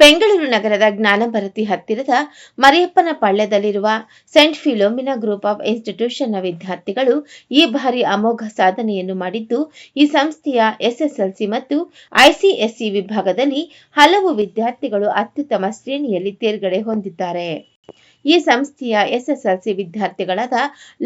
ಬೆಂಗಳೂರು ನಗರದ ಜ್ಞಾನಭರತಿ ಹತ್ತಿರದ ಮರಿಯಪ್ಪನ ಪಾಳ್ಯದಲ್ಲಿರುವ ಸೆಂಟ್ ಫಿಲೋಮಿನಾ ಗ್ರೂಪ್ ಆಫ್ ಇನ್ಸ್ಟಿಟ್ಯೂಷನ್ನ ವಿದ್ಯಾರ್ಥಿಗಳು ಈ ಬಾರಿ ಅಮೋಘ ಸಾಧನೆಯನ್ನು ಮಾಡಿದ್ದು, ಈ ಸಂಸ್ಥೆಯ ಎಸ್ಎಸ್ಎಲ್ಸಿ ಮತ್ತು ಐಸಿಎಸ್ಸಿ ವಿಭಾಗದಲ್ಲಿ ಹಲವು ವಿದ್ಯಾರ್ಥಿಗಳು ಅತ್ಯುತ್ತಮ ಶ್ರೇಣಿಯಲ್ಲಿ ತೇರ್ಗಡೆ ಹೊಂದಿದ್ದಾರೆ. ಈ ಸಂಸ್ಥೆಯ SSLC ವಿದ್ಯಾರ್ಥಿಗಳಾದ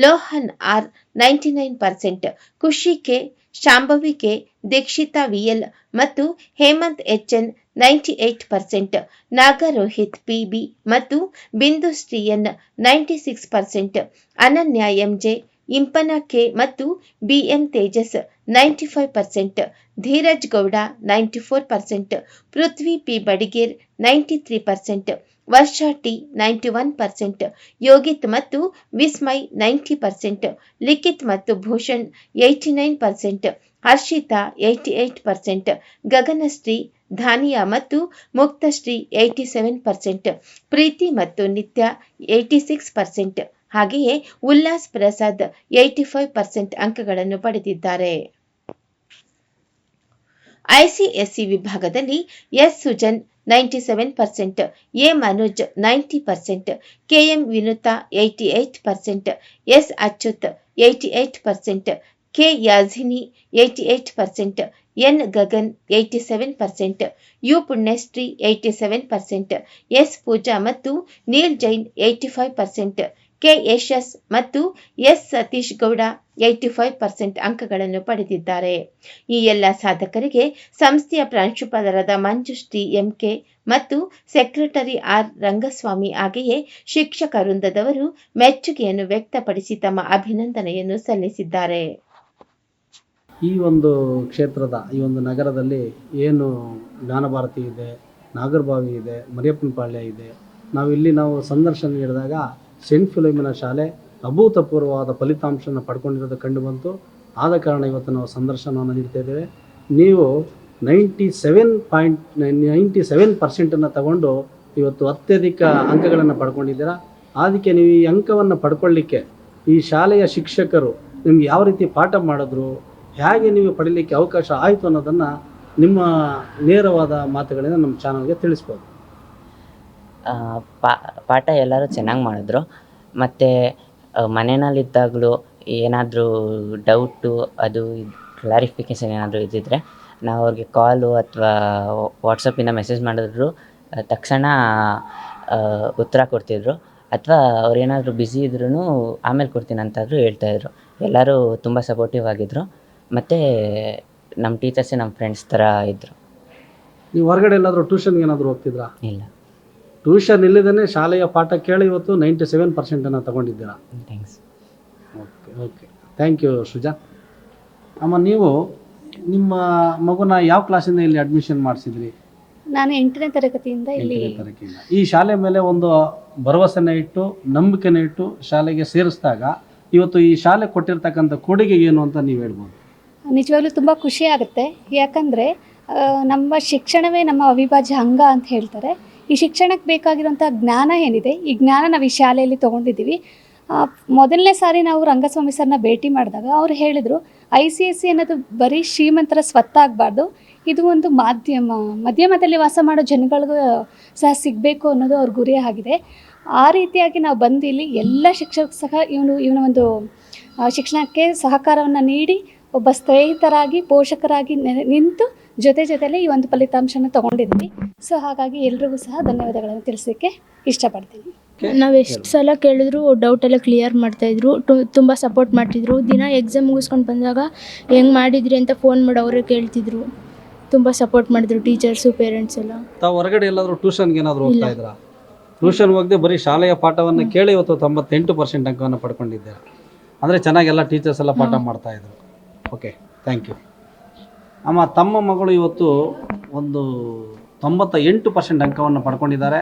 Lohan R ninety nine percent, Khushi K, Shambhavi K, Deekshitha VL ಮತ್ತು Hemanth HN ninety eight percent, Nagarohith PB ಮತ್ತು Bindu Shriyan ninety six percent, Ananya MJ, Impana K ಮತ್ತು BM Tejas ninety five percent, Dheeraj Gowda ninety four percent, Prithvi P Badiger ninety three percent, Varsha T ninety one percent, Yogith ಮತ್ತು Vismay ninety percent, Likhith ಮತ್ತು Bhushan eighty nine percent Harshitha eighty eight percent Gaganashree, Dhaniya ಮತ್ತು Muktashree eighty seven percent Preethi ಮತ್ತು Nithya eighty six percent ಹಾಗೆಯೇ Ullas Prasad eighty five percent ಅಂಕಗಳನ್ನು ಪಡೆದಿದ್ದಾರೆ. ICSE ವಿಭಾಗದಲ್ಲಿ S Sujan ninety seven percent A Manoj ninety percent KM Vinutha eighty eight percent S Achyuth eighty eight percent K Yazhini eighty eight percent N Gagan eighty seven percent U Punyashree eighty seven percent S Pooja ಮತ್ತು Neel Jain eighty five percent K Yashas ಮತ್ತು S Satish Gowda eighty five percent ಅಂಕಗಳನ್ನು ಪಡೆದಿದ್ದಾರೆ. ಈ ಎಲ್ಲ ಸಾಧಕರಿಗೆ ಸಂಸ್ಥೆಯ ಪ್ರಾಂಶುಪಾಲರಾದ Manjushree MK ಮತ್ತು ಸೆಕ್ರೆಟರಿ ಆರ್ ರಂಗಸ್ವಾಮಿ ಹಾಗೆಯೇ ಶಿಕ್ಷಕ ವೃಂದದವರು ಮೆಚ್ಚುಗೆಯನ್ನು ವ್ಯಕ್ತಪಡಿಸಿ ತಮ್ಮ ಅಭಿನಂದನೆಯನ್ನು ಸಲ್ಲಿಸಿದ್ದಾರೆ. ಈ ಒಂದು ಕ್ಷೇತ್ರದ, ಈ ಒಂದು ನಗರದಲ್ಲಿ ಏನು ಜ್ಞಾನಭಾರತಿ ಇದೆ, ನಾಗರಬಾವಿ ಇದೆ, ಮರಿಯಪ್ಪನ ಪಾಳ್ಯ ಇದೆ, ನಾವು ಇಲ್ಲಿ ನಾವು ಸಂದರ್ಶನ ನೀಡಿದಾಗ ಸೆಂಟ್ ಫಿಲೋಮಿನ ಶಾಲೆ ಅಭೂತಪೂರ್ವವಾದ ಫಲಿತಾಂಶನ ಪಡ್ಕೊಂಡಿರೋದು ಕಂಡು ಬಂತು. ಆದ ಕಾರಣ ಇವತ್ತು ನಾವು ಸಂದರ್ಶನವನ್ನು ನೀಡ್ತಾ ಇದ್ದೇವೆ. ನೀವು ninety seven point ninety seven ಪರ್ಸೆಂಟನ್ನು ತಗೊಂಡು ಇವತ್ತು ಅತ್ಯಧಿಕ ಅಂಕಗಳನ್ನು ಪಡ್ಕೊಂಡಿದ್ದೀರಾ? ಅದಕ್ಕೆ ನೀವು ಈ ಅಂಕವನ್ನು ಪಡ್ಕೊಳ್ಳಿಕ್ಕೆ ಈ ಶಾಲೆಯ ಶಿಕ್ಷಕರು ನಿಮ್ಗೆ ಯಾವ ರೀತಿ ಪಾಠ ಮಾಡಿದ್ರು? ಹೇಗೆ ನೀವು ಪಡೀಲಿಕ್ಕೆ ಅವಕಾಶ ಆಯಿತು ಅನ್ನೋದನ್ನು ನಿಮ್ಮ ನೇರವಾದ ಮಾತುಗಳಿಂದ ನಮ್ಮ ಚಾನಲ್ಗೆ ತಿಳಿಸ್ಬೋದು. ಪಾ, ಪಾಠ ಎಲ್ಲರೂ ಚೆನ್ನಾಗಿ ಮಾಡಿದ್ರು. ಮತ್ತು ಮನೆಯಲ್ಲಿದ್ದಾಗಲೂ ಏನಾದರೂ ಡೌಟು, ಅದು ಕ್ಲಾರಿಫಿಕೇಷನ್ ಏನಾದರೂ ಇದ್ದಿದ್ರೆ ನಾವು ಅವ್ರಿಗೆ ಕಾಲು ಅಥವಾ ವಾಟ್ಸಪ್ಪಿಂದ ಮೆಸೇಜ್ ಮಾಡಿದ್ರು ತಕ್ಷಣ ಉತ್ತರ ಕೊಡ್ತಿದ್ರು. ಅಥವಾ ಅವ್ರೇನಾದರೂ ಬ್ಯುಸಿ ಇದ್ರೂ ಆಮೇಲೆ ಕೊಡ್ತೀನಿ ಅಂತಾದರೂ ಹೇಳ್ತಾಯಿದ್ರು ಎಲ್ಲರೂ ತುಂಬ ಸಪೋರ್ಟಿವ್ ಆಗಿದ್ದರು ಮತ್ತು ನಮ್ಮ ಟೀಚರ್ಸೇ ನಮ್ಮ ಫ್ರೆಂಡ್ಸ್ ಥರ ಇದ್ದರು ನೀವು ಹೊರಗಡೆ ಎಲ್ಲಾದರೂ ಟ್ಯೂಷನ್ಗೆ ಏನಾದರೂ ಹೋಗ್ತಿದ್ರಾ? ಇಲ್ಲ. ಟ್ಯೂಷನ್ ಇಲ್ಲದೇ ಶಾಲೆಯ ಪಾಠ ಕೇಳಿ ಇವತ್ತು ನೈಂಟಿ ಸೆವೆನ್ ಪರ್ಸೆಂಟನ್ನು ತಗೊಂಡಿದ್ದೀರಾ? Thanks okay okay thank you Sruja ಅಮ್ಮ ನೀವು ನಿಮ್ಮ ಮಗುನ ಯಾವ ಕ್ಲಾಸಿಂದ ಇಲ್ಲಿ ಅಡ್ಮಿಷನ್ ಮಾಡಿಸಿದ್ರಿ? ನಾನು ಎಂಟನೇ ತರಗತಿಯಿಂದ ಇಲ್ಲಿ ಎಂಟನೇ ತಾರೀಕಿಂದ ಈ ಶಾಲೆ ಮೇಲೆ ಒಂದು ಭರವಸೆನ ಇಟ್ಟು ನಂಬಿಕೆನ ಇಟ್ಟು ಶಾಲೆಗೆ ಸೇರಿಸಿದಾಗ ಇವತ್ತು ಈ ಶಾಲೆ ಕೊಟ್ಟಿರ್ತಕ್ಕಂಥ ಕೊಡುಗೆ ಏನು ಅಂತ ನೀವು ಹೇಳ್ಬೋದು? ನಿಜವಾಗ್ಲೂ ತುಂಬ ಖುಷಿ ಆಗುತ್ತೆ. ಯಾಕಂದರೆ ನಮ್ಮ ಶಿಕ್ಷಣವೇ ನಮ್ಮ ಅವಿಭಾಜ್ಯ ಅಂಗ ಅಂತ ಹೇಳ್ತಾರೆ. ಈ ಶಿಕ್ಷಣಕ್ಕೆ ಬೇಕಾಗಿರುವಂಥ ಜ್ಞಾನ ಏನಿದೆ? ಈ ಜ್ಞಾನ ನಾವು ಈ ಶಾಲೆಯಲ್ಲಿ ತೊಗೊಂಡಿದ್ದೀವಿ. ಮೊದಲನೇ ಸಾರಿ ನಾವು ರಂಗಸ್ವಾಮಿ ಸರ್ನ ಭೇಟಿ ಮಾಡಿದಾಗ ಅವರು ಹೇಳಿದರು, ಐ ಸಿ ಎಸ್ ಸಿ ಅನ್ನೋದು ಬರೀ ಶ್ರೀಮಂತರ ಸ್ವತ್ತಾಗಬಾರ್ದು. ಇದು ಒಂದು ಮಾಧ್ಯಮ, ಮಧ್ಯಮದಲ್ಲಿ ವಾಸ ಮಾಡೋ ಜನಗಳಿಗೂ ಸಹ ಸಿಗಬೇಕು ಅನ್ನೋದು ಅವ್ರ ಗುರಿ ಆಗಿದೆ. ಆ ರೀತಿಯಾಗಿ ನಾವು ಬಂದು ಇಲ್ಲಿ ಎಲ್ಲ ಶಿಕ್ಷಕರು ಸಹ ಇವನು, ಇವನ ಒಂದು ಶಿಕ್ಷಣಕ್ಕೆ ಸಹಕಾರವನ್ನು ನೀಡಿ ಒಬ್ಬ ಸ್ನೇಹಿತರಾಗಿ ಪೋಷಕರಾಗಿ ನೆ- ನಿಂತು ಜೊತೆ ಜೊತೆಯಲ್ಲಿ ಈ ಒಂದು ಫಲಿತಾಂಶನ ತಗೊಂಡಿದ್ವಿ ಸೊ ಹಾಗಾಗಿ ಎಲ್ರಿಗೂ ಸಹ ಧನ್ಯವಾದಗಳನ್ನು ತಿಳಿಸೋಕ್ಕೆ ಇಷ್ಟಪಡ್ತೀನಿ. ನಾವು ಎಷ್ಟು ಸಲ ಕೇಳಿದ್ರು ಡೌಟ್ ಎಲ್ಲ ಕ್ಲಿಯರ್ ಮಾಡ್ತಾಯಿದ್ರು ತುಂಬ ಸಪೋರ್ಟ್ ಮಾಡ್ತಿದ್ರು. ದಿನ ಎಕ್ಸಾಮ್ ಮುಗಿಸ್ಕೊಂಡು ಬಂದಾಗ ಹೆಂಗ್ ಮಾಡಿದ್ರಿ ಅಂತ ಫೋನ್ ಮಾಡಿ ಅವರೇ ಕೇಳ್ತಿದ್ರು. ತುಂಬ ಸಪೋರ್ಟ್ ಮಾಡಿದ್ರು ಟೀಚರ್ಸು ಪೇರೆಂಟ್ಸ್ ಎಲ್ಲ. ತಾವು ಹೊರಗಡೆ ಎಲ್ಲಾದರೂ ಟ್ಯೂಷನ್ಗೆ ಏನಾದರೂ ಹೋಗ್ತಾ. ಇದ್ರಾ? ಟ್ಯೂಷನ್ ಹೋಗದೆ ಬರೀ ಶಾಲೆಯ ಪಾಠವನ್ನು ಕೇಳಿ ಇವತ್ತು ತೊಂಬತ್ತೆಂಟು ಪರ್ಸೆಂಟ್ ಅಂಕವನ್ನು ಪಡ್ಕೊಂಡಿದ್ದಾರೆ? ಅಂದರೆ ಚೆನ್ನಾಗಿ ಎಲ್ಲ ಟೀಚರ್ಸ್ ಎಲ್ಲ ಪಾಠ ಮಾಡ್ತಾ ಇದ್ರು. ಓಕೆ ಥ್ಯಾಂಕ್ ಯು ಅಮ್ಮ, ತಮ್ಮ ಮಗಳು ಇವತ್ತು ಒಂದು ತೊಂಬತ್ತ ಎಂಟು ಪರ್ಸೆಂಟ್ ಅಂಕವನ್ನು ಪಡ್ಕೊಂಡಿದ್ದಾರೆ.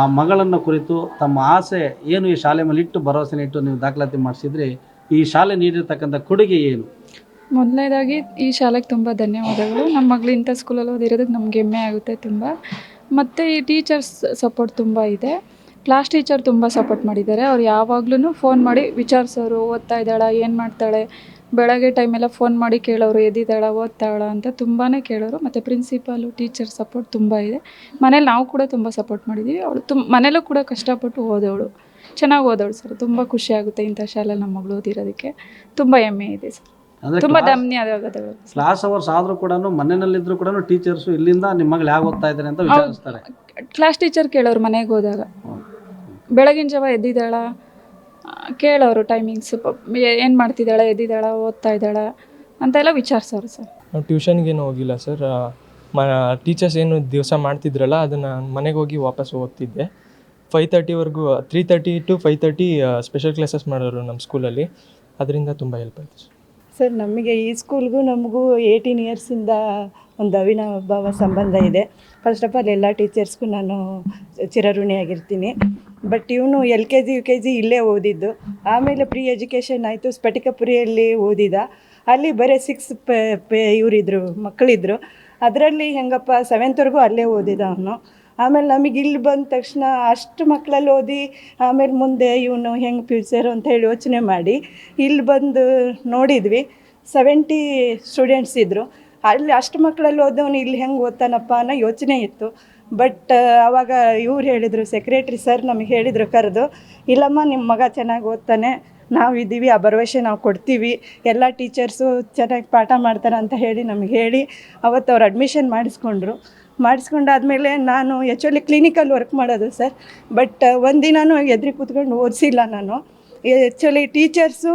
ಆ ಮಗಳನ್ನು ಕುರಿತು ತಮ್ಮ ಆಸೆ ಏನು ಈ ಶಾಲೆ ಮೇಲೆ ಇಟ್ಟು ಭರವಸೆನ ಇಟ್ಟು ನೀವು ದಾಖಲಾತಿ ಮಾಡಿಸಿದ್ರಿ. ಈ ಶಾಲೆ ನೀಡಿರ್ತಕ್ಕಂಥ ಕೊಡುಗೆ ಏನು? ಮೊದಲನೇದಾಗಿ ಈ ಶಾಲೆಗೆ ತುಂಬ ಧನ್ಯವಾದಗಳು. ನಮ್ಮ ಮಗಳು ಇಂಥ ಸ್ಕೂಲಲ್ಲಿ ಓದಿರೋದಕ್ಕೆ ನಮ್ಗೆ ಹೆಮ್ಮೆ ಆಗುತ್ತೆ ತುಂಬ. ಮತ್ತು ಈ ಟೀಚರ್ಸ್ ಸಪೋರ್ಟ್ ತುಂಬ ಇದೆ. ಕ್ಲಾಸ್ ಟೀಚರ್ ತುಂಬ ಸಪೋರ್ಟ್ ಮಾಡಿದ್ದಾರೆ. ಅವ್ರು ಯಾವಾಗ್ಲೂ ಫೋನ್ ಮಾಡಿ ವಿಚಾರಿಸೋರು, ಓದ್ತಾ ಇದ್ದಾಳೆ, ಏನು ಮಾಡ್ತಾಳೆ ಬೆಳಗ್ಗೆ ಟೈಮೆಲ್ಲ ಫೋನ್ ಮಾಡಿ ಕೇಳೋರು ಎದ್ದಿದ್ದಾಳ ಓದ್ತಾಳ ಅಂತ ತುಂಬಾ ಕೇಳೋರು. ಮತ್ತು ಪ್ರಿನ್ಸಿಪಾಲು ಟೀಚರ್ ಸಪೋರ್ಟ್ ತುಂಬ ಇದೆ. ಮನೇಲಿ ನಾವು ಕೂಡ ತುಂಬ ಸಪೋರ್ಟ್ ಮಾಡಿದ್ದೀವಿ ಅವಳು ತುಂಬ ಮನೇಲೂ ಕೂಡ ಕಷ್ಟಪಟ್ಟು ಓದೋಳು. ಚೆನ್ನಾಗಿ ಓದೋಳು ಸರ್ ತುಂಬ ಖುಷಿ ಆಗುತ್ತೆ ಇಂಥ ಶಾಲೆ ನಮ್ಮ ಮಗಳು ಓದಿರೋದಕ್ಕೆ. ತುಂಬ ಹೆಮ್ಮೆ ಇದೆ ಸರ್ ತುಂಬಾ ಧನ್ಯವಾದಗಳು ಕ್ಲಾಸ್ ಅವರ್ಸ್ ಆದರೂ ಕೂಡ ಮನೆಯಲ್ಲಿದ್ದರೂ ಕೂಡ ಟೀಚರ್ಸು ಇಲ್ಲಿಂದ ನಿಮ್ಮ ಮಗಳು ಯಾವ ಓದ್ತಾ ಇದ್ದಾರೆ ಅಂತ ವಿಚಾರಿಸ್ತಾರೆ. ಕ್ಲಾಸ್ ಟೀಚರ್ ಕೇಳೋರು ಮನೆಗೆ ಹೋದಾಗ. ಬೆಳಗಿನ ಜಾವ ಎದ್ದಿದ್ದಾಳ ಕೇಳೋರು ಟೈಮಿಂಗ್ಸ್ ಏನು ಮಾಡ್ತಿದ್ದಾಳೆ, ಎದ್ದಿದ್ದಾಳೆ, ಓದ್ತಾ ಇದ್ದಾಳೆ ಅಂತ ಎಲ್ಲ ವಿಚಾರಿಸೋರು ಸರ್. ನಾವು ಟ್ಯೂಷನ್ಗೇನು ಹೋಗಿಲ್ಲ ಸರ್. ಮ ಟೀಚರ್ಸ್ ಏನು ದಿವಸ ಮಾಡ್ತಿದ್ರಲ್ಲ, ಅದನ್ನು ಮನೆಗೆ ಹೋಗಿ ವಾಪಸ್ ಓದ್ತಿದ್ದೆ. Five ತರ್ಟಿವರೆಗೂ three thirty to five thirty special classes ಮಾಡೋರು ನಮ್ಮ ಸ್ಕೂಲಲ್ಲಿ ಅದರಿಂದ ತುಂಬ ಹೆಲ್ಪ್ ಆಯಿತು ಸರ್, ನಮಗೆ ಈ ಸ್ಕೂಲ್ಗೂ ನಮಗೂ ಏಯ್ಟೀನ್ ಇಯರ್ಸಿಂದ ಒಂದು ಅವಿನಾಭಾವ ಸಂಬಂಧ ಇದೆ. ಫಸ್ಟ್ ಆಫ್ ಆಲ್ ಎಲ್ಲ ಟೀಚರ್ಸ್ಗೂ ನಾನು ಚಿರಋಣಿಯಾಗಿರ್ತೀನಿ ಬಟ್ ಇವನು L K G, U K G ಇಲ್ಲೇ ಓದಿದ್ದು. ಆಮೇಲೆ ಪ್ರೀ ಎಜುಕೇಷನ್ ಆಯಿತು, ಸ್ಫಟಿಕಪುರಿಯಲ್ಲಿ ಓದಿದ. ಅಲ್ಲಿ ಬರೀ ಸಿಕ್ಸ್ ಪೇ ಇವರಿದ್ರು ಮಕ್ಕಳಿದ್ರು ಅದರಲ್ಲಿ ಹೆಂಗಪ್ಪ ಸೆವೆಂತ್ವರೆಗೂ ಅಲ್ಲೇ ಓದಿದ ಅವನು. ಆಮೇಲೆ ನಮಗೆ ಇಲ್ಲಿ ಬಂದ ತಕ್ಷಣ ಅಷ್ಟು ಮಕ್ಕಳಲ್ಲಿ ಓದಿ, ಆಮೇಲೆ ಮುಂದೆ ಇವನು ಹೆಂಗೆ ಫ್ಯೂಚರ್ ಅಂತ ಹೇಳಿ ಯೋಚನೆ ಮಾಡಿ ಇಲ್ಲಿ ಬಂದು ನೋಡಿದ್ವಿ. ಸೆವೆಂಟಿ ಸ್ಟೂಡೆಂಟ್ಸ್ ಇದ್ದರು ಅಲ್ಲಿ ಅಷ್ಟು ಮಕ್ಕಳಲ್ಲಿ ಓದವನು ಇಲ್ಲಿ ಹೆಂಗೆ ಓದ್ತಾನಪ್ಪ ಅನ್ನೋ ಯೋಚನೆ ಇತ್ತು. ಬಟ್ ಅವಾಗ ಇವ್ರು ಹೇಳಿದರು ಸೆಕ್ರೆಟ್ರಿ ಸರ್ ನಮಗೆ ಹೇಳಿದರು ಕರೆದು, ಇಲ್ಲಮ್ಮ ನಿಮ್ಮ ಮಗ ಚೆನ್ನಾಗಿ ಓದ್ತಾನೆ. ನಾವು ಇದ್ದೀವಿ ಆ ಭರವಸೆ ನಾವು ಕೊಡ್ತೀವಿ. ಎಲ್ಲ ಟೀಚರ್ಸು ಚೆನ್ನಾಗಿ ಪಾಠ ಮಾಡ್ತಾರೆ ಅಂತ ಹೇಳಿ ನಮಗೆ ಹೇಳಿ ಅವತ್ತು ಅವ್ರು ಅಡ್ಮಿಷನ್ ಮಾಡಿಸ್ಕೊಂಡ್ರು. ಮಾಡಿಸ್ಕೊಂಡಾದ್ಮೇಲೆ ನಾನು ಆ್ಯಕ್ಚುಲಿ ಕ್ಲಿನಿಕಲ್ಲಿ ವರ್ಕ್ ಮಾಡೋದು ಸರ್ ಬಟ್ ಒಂದಿನೂ ಎದ್ರಿ ಕೂತ್ಕೊಂಡು ಓದಿಸಿಲ್ಲ ನಾನು. ಆ್ಯಕ್ಚುಲಿ ಟೀಚರ್ಸು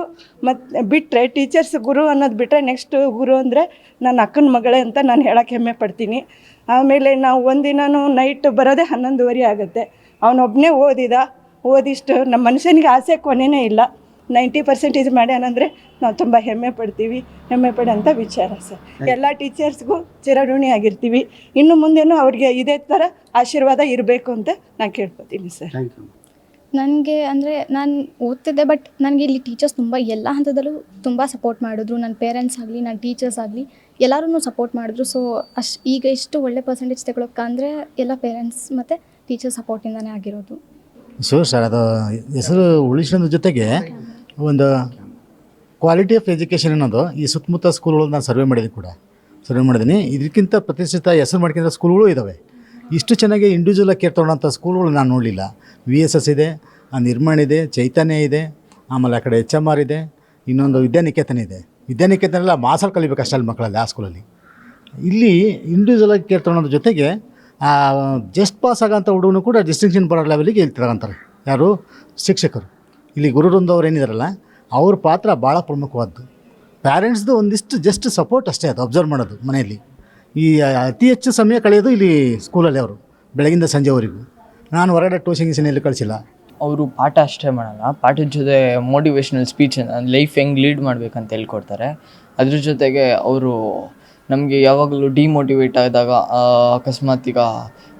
ಮತ್ತು ಬಿಟ್ಟರೆ ಟೀಚರ್ಸ್ ಗುರು ಅನ್ನೋದು ಬಿಟ್ಟರೆ ನೆಕ್ಸ್ಟ್ ಗುರು ಅಂದರೆ ನನ್ನ ಅಕ್ಕನ ಮಗಳೇ ಅಂತ ನಾನು ಹೇಳೋಕ್ಕೆ ಹೆಮ್ಮೆ ಪಡ್ತೀನಿ. ಆಮೇಲೆ ನಾವು ಒಂದಿನೂ ನೈಟ್ ಬರೋದೇ ಹನ್ನೊಂದುವರೆ ಆಗುತ್ತೆ. ಅವನೊಬ್ಬನೇ ಓದಿದ. ಓದಿಷ್ಟು ನಮ್ಮ ಮನುಷ್ಯನಿಗೆ ಆಸೆ ಕೊನೆಯೇ ಇಲ್ಲ. ನೈಂಟಿ ಪರ್ಸೆಂಟೇಜ್ ಮಾಡ್ಯಾನಂದರೆ ನಾವು ತುಂಬ ಹೆಮ್ಮೆ ಪಡ್ತೀವಿ ಹೆಮ್ಮೆ ಪಡೋಂಥ ವಿಚಾರ ಸರ್. ಎಲ್ಲ ಟೀಚರ್ಸ್ಗೂ ಚಿರಋಣಿ ಆಗಿರ್ತೀವಿ. ಇನ್ನು ಮುಂದೆನೂ ಅವ್ರಿಗೆ ಇದೇ ಥರ ಆಶೀರ್ವಾದ ಇರಬೇಕು ಅಂತ ನಾನು ಕೇಳ್ಕೊತೀನಿ ಸರ್. ಥ್ಯಾಂಕ್ ಯು ನನಗೆ ಅಂದರೆ ನಾನು ಓದ್ತಿದ್ದೆ ಬಟ್ ನನಗೆ ಇಲ್ಲಿ ಟೀಚರ್ಸ್ ತುಂಬ ಎಲ್ಲ ಹಂತದಲ್ಲೂ ತುಂಬ ಸಪೋರ್ಟ್ ಮಾಡಿದ್ರು. ನನ್ನ ಪೇರೆಂಟ್ಸ್ ಆಗಲಿ ನನ್ನ ಟೀಚರ್ಸ್ ಆಗಲಿ ಎಲ್ಲರೂ ಸಪೋರ್ಟ್ ಮಾಡಿದ್ರು. ಸೊ ಅಷ್ಟು ಈಗ ಇಷ್ಟು ಒಳ್ಳೆ ಪರ್ಸೆಂಟೇಜ್ ತಗೊಳಕ್ಕೆ ಎಲ್ಲ ಪೇರೆಂಟ್ಸ್ ಮತ್ತು ಟೀಚರ್ ಸಪೋರ್ಟಿಂದನೇ ಆಗಿರೋದು. ಸೊ ಸರ್ ಅದು ಹೆಸರು ಉಳಿಸೋದ್ರ ಜೊತೆಗೆ ಒಂದು ಕ್ವಾಲಿಟಿ ಆಫ್ ಎಜುಕೇಷನ್ ಅನ್ನೋದು ಈ ಸುತ್ತಮುತ್ತ ಸ್ಕೂಲ್ಗಳು ನಾನು ಸರ್ವೆ ಮಾಡಿದ್ದೀನಿ ಕೂಡ. ಸರ್ವೆ ಮಾಡಿದ್ದೀನಿ. ಇದಕ್ಕಿಂತ ಪ್ರತಿಷ್ಠಿತ ಹೆಸರು ಮಾಡ್ಕೊಂಡ ಸ್ಕೂಲ್ಗಳು ಇದ್ದಾವೆ ಇಷ್ಟು ಚೆನ್ನಾಗಿ ಇಂಡಿವಿಜುವಲ್ ಕೇರ್ ತೊಗೊಳ್ಳೋಂಥ ಸ್ಕೂಲ್ಗಳು ನಾನು ನೋಡಲಿಲ್ಲ. ವಿ ಎಸ್ ಎಸ್ ಇದೆ ನಿರ್ಮಾಣ ಇದೆ, ಚೈತನ್ಯ ಇದೆ, ಆಮೇಲೆ ಆ ಕಡೆ ಎಚ್ ಎಂ ಆರ್ ಇದೆ, ಇನ್ನೊಂದು ವಿದ್ಯಾನಿಕೇತನ ಇದೆ. ವಿದ್ಯಾನಿಕೇತನ ಎಲ್ಲ ಮಾಸಲ್ಲಿ ಕಲಿಬೇಕು ಅಷ್ಟೇ ಅಲ್ಲಿ ಮಕ್ಕಳಲ್ಲಿ ಆ ಸ್ಕೂಲಲ್ಲಿ ಇಲ್ಲಿ ಇಂಡಿವಿಜುವಲ್ ಆಗಿ ಕೇರ್ ತೊಗೊಳೋದ್ರ ಜೊತೆಗೆ ಜಸ್ಟ್ ಪಾಸ್ ಆಗೋಂಥ ಹುಡುಗನು ಕೂಡ ಡಿಸ್ಟಿಂಕ್ಷನ್ ಬರೋ ಲೆವೆಲಿಗೆ ಇಲ್ಲಿ ತಗೊಂತಾರೆ ಯಾರು? ಶಿಕ್ಷಕರು. ಇಲ್ಲಿ ಗುರುವೃಂದವ್ರು ಏನಿದಾರಲ್ಲ ಅವ್ರ ಪಾತ್ರ ಭಾಳ ಪ್ರಮುಖವಾದ್ದು. ಪ್ಯಾರೆಂಟ್ಸ್ದು ಒಂದಿಷ್ಟು ಜಸ್ಟ್ ಸಪೋರ್ಟ್ ಅಷ್ಟೇ ಅದು ಅಬ್ಸರ್ವ್ ಮಾಡೋದು ಮನೆಯಲ್ಲಿ. ಈ ಅತಿ ಹೆಚ್ಚು ಸಮಯ ಕಳೆಯೋದು ಇಲ್ಲಿ ಸ್ಕೂಲಲ್ಲಿ ಅವರು, ಬೆಳಗಿಂದ ಸಂಜೆವರೆಗೂ. ನಾನು ಹೊರಗಡೆ ಟ್ಯೂಷನ್ ಗಿಷನ್ ಎಲ್ಲಿ ಕಳಿಸಿಲ್ಲ. ಅವರು ಪಾಠ ಅಷ್ಟೇ ಮಾಡಲ್ಲ, ಪಾಠದ ಜೊತೆ ಮೋಟಿವೇಶ್ನಲ್ ಸ್ಪೀಚ್ ಲೈಫ್ ಹೆಂಗೆ ಲೀಡ್ ಮಾಡ್ಬೇಕಂತ ಹೇಳ್ಕೊಡ್ತಾರೆ. ಅದ್ರ ಜೊತೆಗೆ ಅವರು ನಮಗೆ ಯಾವಾಗಲೂ ಡಿಮೋಟಿವೇಟ್ ಆದಾಗ ಅಕಸ್ಮಾತ್ ಈಗ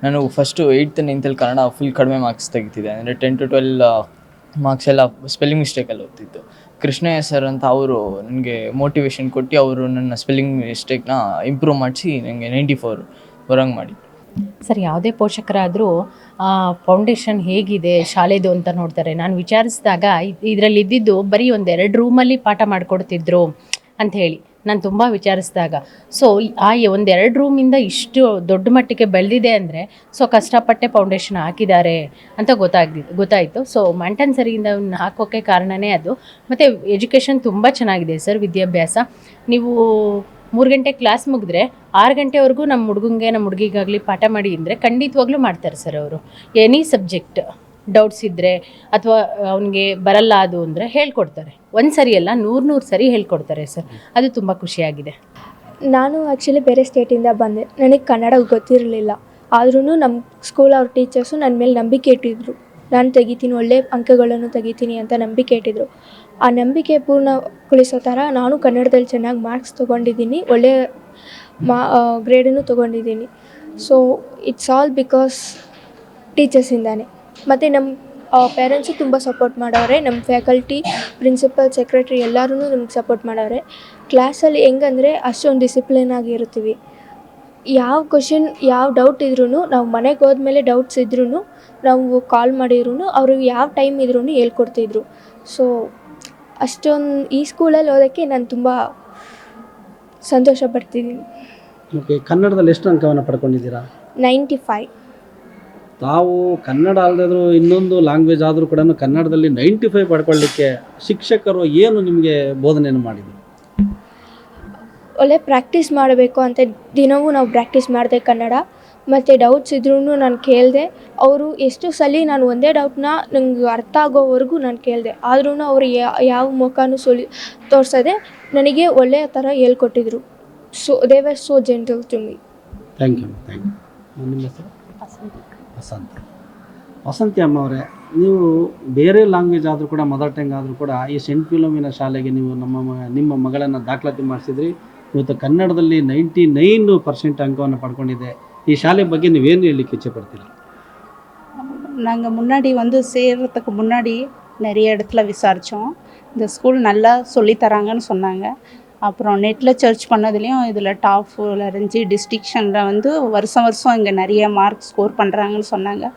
ನಾನು ಫಸ್ಟು ಏಯ್ತ್ ನೈನ್ತಲ್ಲಿ ಕನ್ನಡ ಫುಲ್ ಕಡಿಮೆ ಮಾರ್ಕ್ಸ್ ತೆಗಿತಿದ್ದೆ. ಅಂದರೆ ಟೆನ್ ಟು ಟ್ವೆಲ್ ಮಾರ್ಕ್ಸ್ ಎಲ್ಲ ಸ್ಪೆಲ್ಲಿಂಗ್ ಮಿಸ್ಟೇಕಲ್ಲಿ ಹೋಗ್ತಿತ್ತು. ಕೃಷ್ಣಯ್ಯ ಸರ್ ಅಂತ ಅವರು ನನಗೆ ಮೋಟಿವೇಶನ್ ಕೊಟ್ಟು ಅವರು ನನ್ನ ಸ್ಪೆಲ್ಲಿಂಗ್ ಮಿಸ್ಟೇಕ್ನ ಇಂಪ್ರೂವ್ ಮಾಡಿಸಿ ನನಗೆ ನೈಂಟಿ ಫೋರ್ ಬರೋಂಗೆ ಮಾಡಿ ಸರ್, ಯಾವುದೇ ಪೋಷಕರಾದರೂ ಫೌಂಡೇಶನ್ ಹೇಗಿದೆ, ಶಾಲೆದು ಅಂತ ನೋಡ್ತಾರೆ. ನಾನು ವಿಚಾರಿಸಿದಾಗ ಇದರಲ್ಲಿ ಇದ್ದಿದ್ದು ಬರೀ ಒಂದೆರಡು ರೂಮಲ್ಲಿ ಪಾಠ ಮಾಡಿಕೊಡ್ತಿದ್ರು ಅಂತ ಹೇಳಿ. ನಾನು ತುಂಬ ವಿಚಾರಿಸಿದಾಗ ಸೊ ಆ ಒಂದೆರಡು ರೂಮಿಂದ ಇಷ್ಟು ದೊಡ್ಡ ಮಟ್ಟಿಗೆ ಬೆಳೆದಿದೆ ಅಂದರೆ ಸೊ ಕಷ್ಟಪಟ್ಟೆ ಫೌಂಡೇಶನ್ ಹಾಕಿದ್ದಾರೆ ಅಂತ ಗೊತ್ತಾಗ್ದಿ, ಗೊತ್ತಾಯಿತು. ಸೊ ಮಂಟನ್ ಸರಿಯಿಂದ ಹಾಕೋಕ್ಕೆ ಕಾರಣನೇ ಅದು. ಮತ್ತು ಎಜುಕೇಷನ್ ತುಂಬ ಚೆನ್ನಾಗಿದೆ ಸರ್ ವಿದ್ಯಾಭ್ಯಾಸ. ನೀವು ಮೂರು ಗಂಟೆ ಕ್ಲಾಸ್ ಮುಗಿದ್ರೆ, ಆರು ಗಂಟೆವರೆಗೂ ನಮ್ಮ ಹುಡುಗಂಗೆ ನಮ್ಮ ಹುಡುಗಿಗಾಗಲಿ ಪಾಠ ಮಾಡಿ ಅಂದರೆ ಖಂಡಿತವಾಗ್ಲೂ ಮಾಡ್ತಾರೆ ಸರ್ ಅವರು. ಎನಿ ಸಬ್ಜೆಕ್ಟ್ ಡೌಟ್ಸ್ ಇದ್ದರೆ ಅಥವಾ ಅವನಿಗೆ ಬರಲ್ಲ ಅದು ಅಂದರೆ ಹೇಳ್ಕೊಡ್ತಾರೆ. ಒಂದು ಸರಿ ಅಲ್ಲ ನೂರು ನೂರು ಸರಿ ಹೇಳ್ಕೊಡ್ತಾರೆ ಸರ್. ಅದು ತುಂಬ ಖುಷಿಯಾಗಿದೆ. ನಾನು ಆ್ಯಕ್ಚುಲಿ ಬೇರೆ ಸ್ಟೇಟಿಂದ ಬಂದೆ. ನನಗೆ ಕನ್ನಡ ಗೊತ್ತಿರಲಿಲ್ಲ. ಆದ್ರೂ ನಮ್ಮ ಸ್ಕೂಲ್ ಅವ್ರ ಟೀಚರ್ಸು ನನ್ನ ಮೇಲೆ ನಂಬಿಕೆ ಇಟ್ಟಿದ್ರು. ನಾನು ತೆಗಿತೀನಿ, ಒಳ್ಳೆ ಅಂಕಗಳನ್ನು ತೆಗಿತೀನಿ ಅಂತ ನಂಬಿಕೆ ಇಟ್ಟಿದ್ರು. ಆ ನಂಬಿಕೆ ಪೂರ್ಣಗೊಳಿಸೋ ಥರ ನಾನು ಕನ್ನಡದಲ್ಲಿ ಚೆನ್ನಾಗಿ ಮಾರ್ಕ್ಸ್ ತೊಗೊಂಡಿದ್ದೀನಿ ಒಳ್ಳೆಯ ಮಾ ಗ್ರೇಡನ್ನು ತೊಗೊಂಡಿದ್ದೀನಿ. ಸೊ ಇಟ್ಸ್ ಆಲ್ ಬಿಕಾಸ್ ಟೀಚರ್ಸಿಂದಾನೆ ಮತ್ತು ನಮ್ಮ ಪೇರೆಂಟ್ಸು ತುಂಬ ಸಪೋರ್ಟ್ ಮಾಡವ್ರೆ. ನಮ್ಮ ಫ್ಯಾಕಲ್ಟಿ ಪ್ರಿನ್ಸಿಪಲ್ ಸೆಕ್ರೆಟ್ರಿ ಎಲ್ಲರೂ ನಮ್ಗೆ ಸಪೋರ್ಟ್ ಮಾಡವ್ರೆ. ಕ್ಲಾಸಲ್ಲಿ ಹೆಂಗಂದ್ರೆ ಅಷ್ಟೊಂದು ಡಿಸಿಪ್ಲಿನ್ ಆಗಿರ್ತೀವಿ ಯಾವ ಕ್ವಶನ್ ಯಾವ ಡೌಟ್ ಇದ್ರೂ ನಾವು ಮನೆಗೆ ಹೋದ್ಮೇಲೆ ಡೌಟ್ಸ್ ಇದ್ರೂ ನಾವು ಕಾಲ್ ಮಾಡಿದ್ರು ಅವ್ರಿಗೆ ಯಾವ ಟೈಮ್ ಇದ್ರೂ ಹೇಳ್ಕೊಡ್ತಿದ್ರು. ಸೊ ಅಷ್ಟೊಂದು ಈ ಸ್ಕೂಲಲ್ಲಿ ಓದೋಕ್ಕೆ ನಾನು ತುಂಬ ಸಂತೋಷ ಪಡ್ತಿದ್ದೀನಿ ಓಕೆ ಕನ್ನಡದಲ್ಲಿ ಎಷ್ಟು ಅಂಕವನ್ನು ಪಡ್ಕೊಂಡಿದ್ದೀರಾ? ನೈಂಟಿ ಫೈವ್ ತಾವು ಕನ್ನಡ ಅಲ್ಲದಿದ್ರು ಇನ್ನೊಂದು ಲ್ಯಾಂಗ್ವೇಜ್ ಆದರೂ ಕೂಡ ಕನ್ನಡದಲ್ಲಿ ನೈಂಟಿ ಫೈವ್ ಪಡ್ಕೊಳ್ಳಿಕ್ಕೆ ಶಿಕ್ಷಕರು ಏನು ನಿಮಗೆ ಬೋಧನೆಯನ್ನು ಮಾಡಿದರು? ಒಳ್ಳೆ ಪ್ರಾಕ್ಟೀಸ್ ಮಾಡಬೇಕು ಅಂತ ದಿನವೂ ನಾವು ಪ್ರಾಕ್ಟೀಸ್ ಮಾಡಿದೆ ಕನ್ನಡ. ಮತ್ತು ಡೌಟ್ಸ್ ಇದ್ರೂ ನಾನು ಕೇಳಿದೆ. ಅವರು ಎಷ್ಟು ಸಲ ನಾನು ಒಂದೇ ಡೌಟ್ನ ನಂಗೆ ಅರ್ಥ ಆಗೋವರೆಗೂ ನಾನು ಕೇಳಿದೆ. ಆದ್ರೂ ಅವರು ಯಾವ ಮುಖನೂ ಸುಳಿ ತೋರಿಸದೆ ನನಗೆ ಒಳ್ಳೆಯ ಥರ ಹೇಳ್ಕೊಟ್ಟಿದ್ರು. So they were so gentle to me thank you thank you ವಸಂತ ವಸಂತಿ ಅಮ್ಮ ಅವರೇ ನೀವು ಬೇರೆ ಲ್ಯಾಂಗ್ವೇಜ್ ಆದರೂ ಕೂಡ ಮದರ್ ಟಂಗ್ ಆದರೂ ಕೂಡ ಈ ಸೆಂಟ್ ಫಿಲೋಮಿನ ಶಾಲೆಗೆ ನೀವು ನಮ್ಮ ಮ- ನಿಮ್ಮ ಮಗಳನ್ನು ದಾಖಲಾತಿ ಮಾಡಿಸಿದ್ರಿ ಇವತ್ತು ಕನ್ನಡದಲ್ಲಿ ನೈಂಟಿ ನೈನ್ ಪರ್ಸೆಂಟ್ ಅಂಕವನ್ನು ಪಡ್ಕೊಂಡಿದೆ ಈ ಶಾಲೆ ಬಗ್ಗೆ ನೀವೇನು ಹೇಳಲಿಕ್ಕೆ ಇಚ್ಛೆ ಪಡ್ತೀರಾ நாங்கள் முன்னாடி வந்து சேர்கிறதுக்கு முன்னாடி நிறைய இடத்துல விசாரித்தோம் இந்த ஸ்கூல் நல்லா சொல்லித் தராங்கன்னு சொன்னாங்க அப்புறம் நெட்டில் சர்ச் பண்ணதுலேயும் இதில் டாப்பில் இருந்துச்சு டிஸ்டிங்ஷனில் வந்து வருஷம் வருஷம் இங்கே நிறைய மார்க் ஸ்கோர் பண்ணுறாங்கன்னு சொன்னாங்க.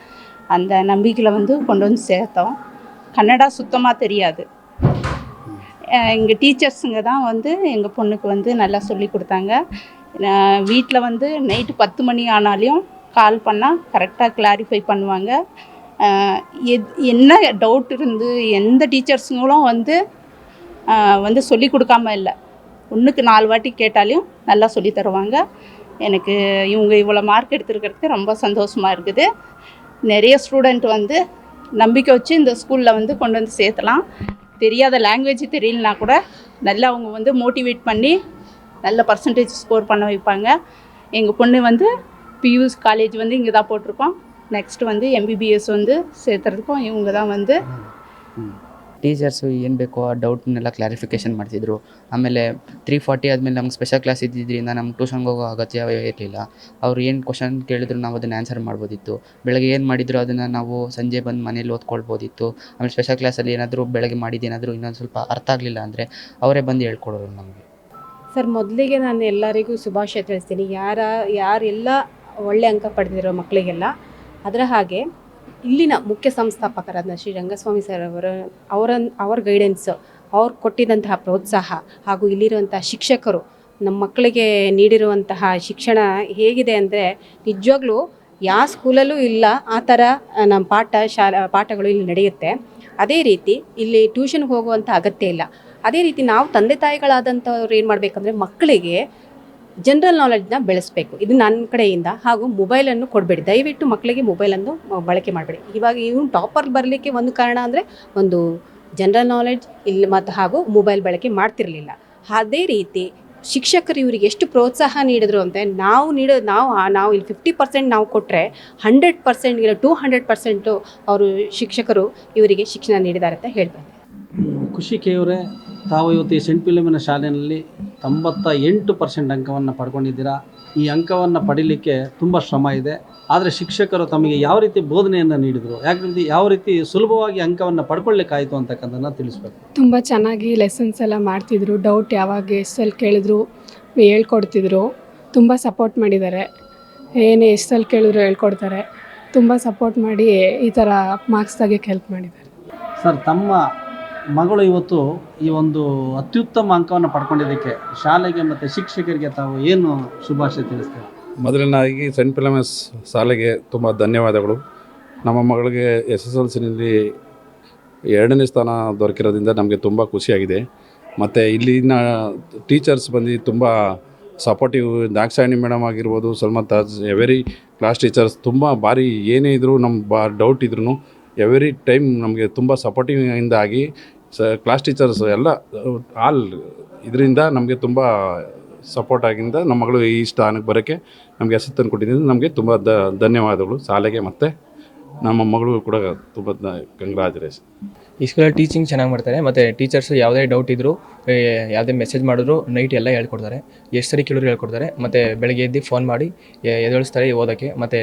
அந்த நம்பிக்கையில் வந்து கொண்டு வந்து சேர்த்தோம். கன்னடா சுத்தமாக தெரியாது. எங்கள் டீச்சர்ஸுங்க தான் வந்து எங்கள் பொண்ணுக்கு வந்து நல்லா சொல்லி கொடுத்தாங்க. வீட்டில் வந்து நைட்டு பத்து மணி ஆனாலையும் கால் பண்ணால் கரெக்டாக கிளாரிஃபை பண்ணுவாங்க. எத் என்ன டவுட் இருந்து எந்த டீச்சர்ஸுங்களும் வந்து வந்து சொல்லி கொடுக்காம இல்லை. ஒன்றுக்கு நாலு வாட்டி கேட்டாலையும் நல்லா சொல்லி தருவாங்க. எனக்கு இவங்க இவ்வளோ மார்க் எடுத்துருக்கிறதுக்கு ரொம்ப சந்தோஷமாக இருக்குது. நிறைய ஸ்டூடெண்ட் வந்து நம்பிக்கை வச்சு இந்த ஸ்கூலில் வந்து கொண்டு வந்து சேர்த்தலாம். தெரியாத லாங்குவேஜ் தெரியலனா கூட நல்லா அவங்க வந்து மோட்டிவேட் பண்ணி நல்ல பர்சன்டேஜ் ஸ்கோர் பண்ண வைப்பாங்க. எங்கள் பொண்ணு வந்து பியூஸ் காலேஜ் வந்து இங்கே தான் போட்டிருக்கோம். நெக்ஸ்ட் வந்து எம்பிபிஎஸ் வந்து சேர்த்துறதுக்கும் இவங்க தான் வந்து ಟೀಚರ್ಸು ಏನು ಬೇಕೋ ಆ ಡೌಟ್ನೆಲ್ಲ ಕ್ಲಾರಿಫಿಕೇಷನ್ ಮಾಡ್ತಿದ್ರು. ಆಮೇಲೆ ತ್ರೀ ಫಾರ್ಟಿ ಆದಮೇಲೆ ನಮ್ಗೆ ಸ್ಪೆಷಲ್ ಕ್ಲಾಸ್ ಇದ್ದಿದ್ದರಿಂದ ನಮ್ಗೆ ಟ್ಯೂಷನ್ಗೆ ಹೋಗೋ ಅಗತ್ಯವೇ ಇರಲಿಲ್ಲ. ಅವ್ರು ಏನು ಕ್ವಶನ್ ಕೇಳಿದ್ರು ನಾವು ಅದನ್ನು ಆನ್ಸರ್ ಮಾಡ್ಬೋದಿತ್ತು. ಬೆಳಗ್ಗೆ ಏನು ಮಾಡಿದ್ರು ಅದನ್ನು ನಾವು ಸಂಜೆ ಬಂದು ಮನೇಲಿ ಓದ್ಕೊಳ್ಬೋದಿತ್ತು. ಆಮೇಲೆ ಸ್ಪೆಷಲ್ ಕ್ಲಾಸಲ್ಲಿ ಏನಾದರೂ ಬೆಳಗ್ಗೆ ಮಾಡಿದ್ದೇನಾದರೂ ಇನ್ನೊಂದು ಸ್ವಲ್ಪ ಅರ್ಥ ಆಗಲಿಲ್ಲ ಅಂದರೆ ಅವರೇ ಬಂದು ಹೇಳ್ಕೊಡೋರು ನಮಗೆ. ಸರ್, ಮೊದಲಿಗೆ ನಾನು ಎಲ್ಲರಿಗೂ ಶುಭಾಶಯ ತಿಳಿಸ್ತೀನಿ. ಯಾರ, ಯಾರೆಲ್ಲ ಒಳ್ಳೆ ಅಂಕ ಪಡೆದಿರೋ ಮಕ್ಕಳಿಗೆಲ್ಲ ಅದರ ಹಾಗೆ ಇಲ್ಲಿನ ಮುಖ್ಯ ಸಂಸ್ಥಾಪಕರಾದ ಶ್ರೀ ರಂಗಸ್ವಾಮಿ ಸರ್ ಅವರ ಅವರ ಅವರ ಗೈಡೆನ್ಸ್ ಅವ್ರು ಕೊಟ್ಟಿದಂತಹ ಪ್ರೋತ್ಸಾಹ ಹಾಗೂ ಇಲ್ಲಿರುವಂತಹ ಶಿಕ್ಷಕರು ನಮ್ಮ ಮಕ್ಕಳಿಗೆ ನೀಡಿರುವಂತಹ ಶಿಕ್ಷಣ ಹೇಗಿದೆ ಅಂದರೆ ನಿಜವಾಗ್ಲೂ ಯಾವ ಸ್ಕೂಲಲ್ಲೂ ಇಲ್ಲ, ಆ ಥರ ನಮ್ಮ ಪಾಠ ಶಾಲಾ, ಪಾಠಗಳು ಇಲ್ಲಿ ನಡೆಯುತ್ತೆ. ಅದೇ ರೀತಿ ಇಲ್ಲಿ ಟ್ಯೂಷನ್ಗೆ ಹೋಗುವಂಥ ಅಗತ್ಯ ಇಲ್ಲ. ಅದೇ ರೀತಿ ನಾವು ತಂದೆ ತಾಯಿಗಳಾದಂಥವ್ರು ಏನು ಮಾಡಬೇಕಂದ್ರೆ ಮಕ್ಕಳಿಗೆ ಜನರಲ್ ನಾಲೆಡ್ಜ್ನ ಬೆಳೆಸಬೇಕು. ಇದು ನನ್ನ ಕಡೆಯಿಂದ ಹಾಗೂ ಮೊಬೈಲನ್ನು ಕೊಡಬೇಡಿ. ದಯವಿಟ್ಟು ಮಕ್ಕಳಿಗೆ ಮೊಬೈಲನ್ನು ಬಳಕೆ ಮಾಡಬೇಡಿ. ಇವಾಗ ಇವನು ಟಾಪರ್ ಬರಲಿಕ್ಕೆ ಒಂದು ಕಾರಣ ಅಂದರೆ ಒಂದು ಜನರಲ್ ನಾಲೆಡ್ಜ್ ಇಲ್ಲಿ ಮತ್ತು ಹಾಗೂ ಮೊಬೈಲ್ ಬಳಕೆ ಮಾಡ್ತಿರಲಿಲ್ಲ. ಅದೇ ರೀತಿ ಶಿಕ್ಷಕರು ಇವರಿಗೆ ಎಷ್ಟು ಪ್ರೋತ್ಸಾಹ ನೀಡಿದ್ರು ಅಂತ ನಾವು ನೀಡೋ, ನಾವು ನಾವು ಇಲ್ಲಿ ಫಿಫ್ಟಿ ಪರ್ಸೆಂಟ್ ನಾವು ಕೊಟ್ಟರೆ ಹಂಡ್ರೆಡ್ ಪರ್ಸೆಂಟ್ ಇಲ್ಲ ಟೂ ಹಂಡ್ರೆಡ್ ಪರ್ಸೆಂಟು ಅವರು ಶಿಕ್ಷಕರು ಇವರಿಗೆ ಶಿಕ್ಷಣ ನೀಡಿದ್ದಾರೆ ಅಂತ ಹೇಳ್ತಾರೆ ಖುಷಿ ಕೇವ್ರೆ ತಾವು ಇವತ್ತು ಈ ಸೆಂಟ್ ಫಿಲೋಮಿನ ಶಾಲೆಯಲ್ಲಿ ತೊಂಬತ್ತ ಎಂಟು ಪರ್ಸೆಂಟ್ ಅಂಕವನ್ನು ಪಡ್ಕೊಂಡಿದ್ದೀರಾ. ಈ ಅಂಕವನ್ನು ಪಡೀಲಿಕ್ಕೆ ತುಂಬ ಶ್ರಮ ಇದೆ. ಆದರೆ ಶಿಕ್ಷಕರು ತಮಗೆ ಯಾವ ರೀತಿ ಬೋಧನೆಯನ್ನು ನೀಡಿದರು ಯಾಕಂದ್ರೆ ಯಾವ ರೀತಿ ಸುಲಭವಾಗಿ ಅಂಕವನ್ನು ಪಡ್ಕೊಳ್ಳಿಕ್ಕಾಯಿತು ಅಂತಕ್ಕಂಥದ್ದನ್ನು ತಿಳಿಸ್ಬೇಕು. ತುಂಬ ಚೆನ್ನಾಗಿ ಲೆಸನ್ಸ್ ಎಲ್ಲ ಮಾಡ್ತಿದ್ರು. ಡೌಟ್ ಯಾವಾಗ ಎಷ್ಟಲ್ಲಿ ಕೇಳಿದ್ರು ಹೇಳ್ಕೊಡ್ತಿದ್ರು. ತುಂಬ ಸಪೋರ್ಟ್ ಮಾಡಿದ್ದಾರೆ. ಏನು ಎಷ್ಟಲ್ಲಿ ಕೇಳಿದ್ರು ಹೇಳ್ಕೊಡ್ತಾರೆ. ತುಂಬ ಸಪೋರ್ಟ್ ಮಾಡಿ ಈ ಥರ ಮಾರ್ಕ್ಸ್ ತೆಗಿಯೋಕ್ಕೆ ಹೆಲ್ಪ್ ಮಾಡಿದ್ದಾರೆ. ಸರ್ ತಮ್ಮ ಮಗಳು ಇವತ್ತು ಈ ಒಂದು ಅತ್ಯುತ್ತಮ ಅಂಕವನ್ನು ಪಡ್ಕೊಂಡಿದ್ದಕ್ಕೆ ಶಾಲೆಗೆ ಮತ್ತು ಶಿಕ್ಷಕರಿಗೆ ತಾವು ಏನು ಶುಭಾಶಯ ತಿಳಿಸ್ತಾರೆ? ಮೊದಲನೇದಾಗಿ ಸೆಂಟ್ ಫಿಲಮಸ್ ಶಾಲೆಗೆ ತುಂಬ ಧನ್ಯವಾದಗಳು. ನಮ್ಮ ಮಗಳಿಗೆ ಎಸ್ ಎಸ್ ಎಲ್ ಸಿನಲ್ಲಿ ಎರಡನೇ ಸ್ಥಾನ ದೊರಕಿರೋದ್ರಿಂದ ನಮಗೆ ತುಂಬ ಖುಷಿಯಾಗಿದೆ. ಮತ್ತು ಇಲ್ಲಿನ ಟೀಚರ್ಸ್ ಬಂದು ತುಂಬ ಸಪೋರ್ಟಿವ್ ದಾಕ್ಷಾಯಣಿ ಮೇಡಮ್ ಆಗಿರ್ಬೋದು, Salman Taj, every class teachers ತುಂಬ ಭಾರಿ ಏನೇ ಇದ್ದರೂ ನಮ್ಮ ಬಾ ಡೌಟ್ ಇದ್ರೂ ಎವರಿ ಟೈಮ್ ನಮಗೆ ತುಂಬ ಸಪೋರ್ಟಿವ್ ಆಗಿ ಸ ಕ್ಲಾಸ್ ಟೀಚರ್ಸ್ ಎಲ್ಲ ಆಲ್ ಇದರಿಂದ ನಮಗೆ ತುಂಬ ಸಪೋರ್ಟ್ ಆಗಿಂದ ನಮ್ಮ ಮಗಳು ಈ ಸ್ಥಾನಕ್ಕೆ ಬರೋಕ್ಕೆ ನಮಗೆ ಹೆಸರು ತಂದು ಕೊಟ್ಟಿದ್ದರಿಂದ ನಮಗೆ ತುಂಬ ದ, ಧನ್ಯವಾದಗಳು. ಶಾಲೆಗೆ ಮತ್ತು ನಮ್ಮ ಮಗಳು ಕೂಡ ತುಂಬ ಕಂಗ್ರಾಚುಲೇಷನ್ ಈ ಸ್ಕೂಲಲ್ಲಿ ಟೀಚಿಂಗ್ ಚೆನ್ನಾಗಿ ಮಾಡ್ತಾರೆ. ಮತ್ತು ಟೀಚರ್ಸ್ ಯಾವುದೇ ಡೌಟ್ ಇದ್ದರೂ ಯಾವುದೇ ಮೆಸೇಜ್ ಮಾಡಿದ್ರು ನೈಟ್ ಎಲ್ಲ ಹೇಳ್ಕೊಡ್ತಾರೆ. ಎಷ್ಟು ಸರಿ ಕೇಳಿದ್ರು ಹೇಳ್ಕೊಡ್ತಾರೆ. ಮತ್ತು ಬೆಳಗ್ಗೆ ಎದ್ದು ಫೋನ್ ಮಾಡಿ ಎದುರಿಸ್ತಾರೆ ಓದೋಕ್ಕೆ. ಮತ್ತು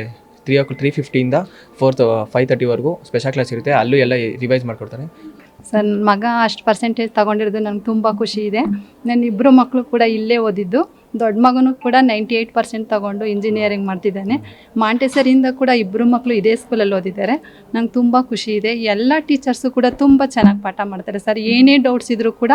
ತ್ರೀ ಓ ತ್ರೀ ಫಿಫ್ಟಿಯಿಂದ ಫೋರ್ತ್ ಫೈವ್ ತರ್ಟಿವರೆಗೂ ಸ್ಪೆಷಲ್ ಕ್ಲಾಸ್ ಇರುತ್ತೆ. ಅಲ್ಲೂ ಎಲ್ಲ ರಿವೈಸ್ ಮಾಡಿಕೊಡ್ತಾರೆ. ಸರ್ ನನ್ನ ಮಗ ಅಷ್ಟು ಪರ್ಸೆಂಟೇಜ್ ತೊಗೊಂಡಿರೋದು ನನಗೆ ತುಂಬ ಖುಷಿ ಇದೆ. ನನ್ನ ಇಬ್ಬರು ಮಕ್ಕಳು ಕೂಡ ಇಲ್ಲೇ ಓದಿದ್ದು. ದೊಡ್ಡ ಮಗನೂ ಕೂಡ ನೈಂಟಿ ಏಯ್ಟ್ ಪರ್ಸೆಂಟ್ ತೊಗೊಂಡು ಇಂಜಿನಿಯರಿಂಗ್ ಮಾಡ್ತಿದ್ದಾನೆ. ಮಾಂಟೆಸರಿಯಿಂದ ಕೂಡ ಇಬ್ಬರು ಮಕ್ಕಳು ಇದೇ ಸ್ಕೂಲಲ್ಲಿ ಓದಿದ್ದಾರೆ. ನಂಗೆ ತುಂಬ ಖುಷಿ ಇದೆ. ಎಲ್ಲ ಟೀಚರ್ಸು ಕೂಡ ತುಂಬ ಚೆನ್ನಾಗಿ ಪಾಠ ಮಾಡ್ತಾರೆ. ಸರ್, ಏನೇ ಡೌಟ್ಸ್ ಇದ್ದರೂ ಕೂಡ,